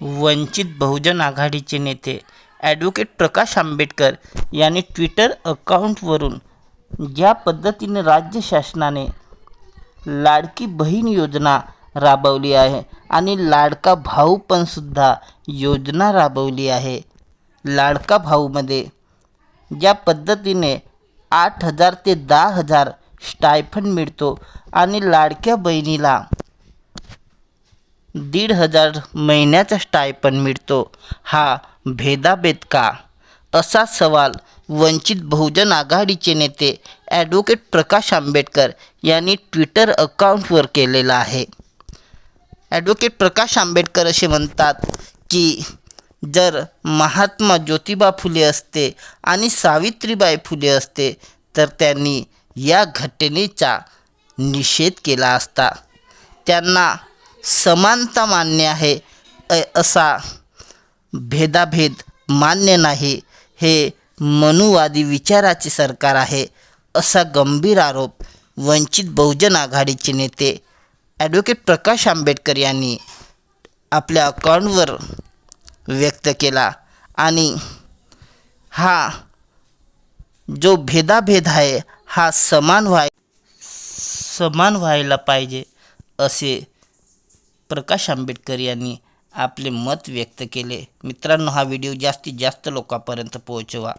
वंचित बहुजन आघाडीचे नेते ॲडव्होकेट प्रकाश आंबेडकर यांनी ट्विटर अकाउंटवरून ज्या पद्धतीने राज्य शासनाने लाडकी बहीण योजना राबवली आहे आणि लाडका भाऊ पण सुद्धा योजना राबवली आहे. लाडका भाऊमध्ये ज्या पद्धतीने आठ हजार ते दहा हजार स्टायफंड मिळतो आणि लाडक्या बहिणीला दीड हजार महिन्याचा स्टायपन मिळतो. हा भेदाभेद का? असा सवाल वंचित बहुजन आघाडीचे नेते ॲडव्होकेट प्रकाश आंबेडकर यांनी ट्विटर अकाउंटवर केलेला आहे. ॲडव्होकेट प्रकाश आंबेडकर असे म्हणतात की जर महात्मा ज्योतिबा फुले असते आणि सावित्रीबाई फुले असते तर त्यांनी या घटनेचा निषेध केला असता. त्यांना समानता मान्य आहे असा भेदाभेद मान्य नाही. हे मनुवादी विचाराचे सरकार आहे असा गंभीर आरोप वंचित बहुजन आघाडीचे नेते ॲडव्होकेट प्रकाश आंबेडकर यांनी आपल्या अकाउंटवर व्यक्त केला. आणि हा जो भेदाभेद आहे हा समान व्हाय समान व्हायला पाहिजे असे प्रकाश आंबेडकर यांनी आपले मत व्यक्त केले. मित्रांनो हा व्हिडिओ जास्तीत जास्त लोकांपर्यंत पोहोचवा.